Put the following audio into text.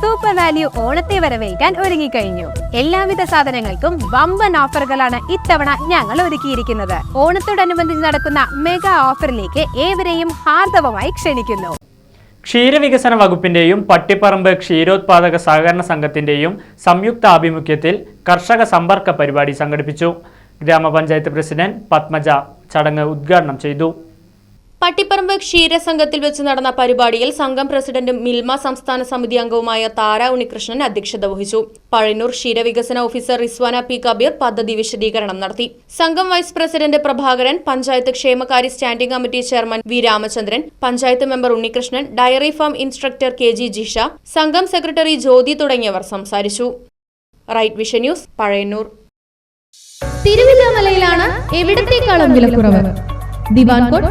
Super value ഓണത്തെ വരവേൽക്കാൻ ഒരുങ്ങിക്കഴിഞ്ഞു. എല്ലാവിധ സാധനങ്ങൾക്കും വമ്പൻ ഓഫറുകളാണ് ഇത്തവണ ഞങ്ങൾ ഒരുക്കിയിരിക്കുന്നത്. ഓണത്തോടനുബന്ധിച്ച് നടക്കുന്ന മെഗാ ഓഫറിലേക്ക് ഏവരെയും ഹാർദവമായി ക്ഷണിക്കുന്നു. ക്ഷീരവികസന വകുപ്പിന്റെയും പട്ടിപ്പറമ്പ് ക്ഷീരോത്പാദക സഹകരണ സംഘത്തിന്റെയും സംയുക്ത ആഭിമുഖ്യത്തിൽ കർഷക സമ്പർക്ക പരിപാടി സംഘടിപ്പിച്ചു. ഗ്രാമപഞ്ചായത്ത് പ്രസിഡന്റ് പത്മജ ചടങ്ങ് ഉദ്ഘാടനം ചെയ്തു. പട്ടിപ്പറമ്പ് ക്ഷീരസംഘത്തിൽ വെച്ച് നടന്ന പരിപാടിയിൽ സംഘം പ്രസിഡന്റും മിൽമ സംസ്ഥാന സമിതി അംഗവുമായ താര ഉണ്ണികൃഷ്ണൻ അധ്യക്ഷത വഹിച്ചു. പഴയന്നൂർ ക്ഷീരവികസന ഓഫീസർ റിസ്വാന പി. കബീർ പദ്ധതി വിശദീകരണം നടത്തി. സംഘം വൈസ് പ്രസിഡന്റ് പ്രഭാകരൻ പഞ്ചായത്ത് ക്ഷേമകാര്യ standing committee chairman V. Ramachandran panchayat member Unnikrishnan dairy farm instructor K. G. Jisha സംഘം സെക്രട്ടറി ജ്യോതി തുടങ്ങിയവർ സംസാരിച്ചു. Right vision news Pazhayannur. തിരുവില്ലാമലയിലാണ് എവിടത്തേക്കാളും വിലക്കുറവ് diwan cot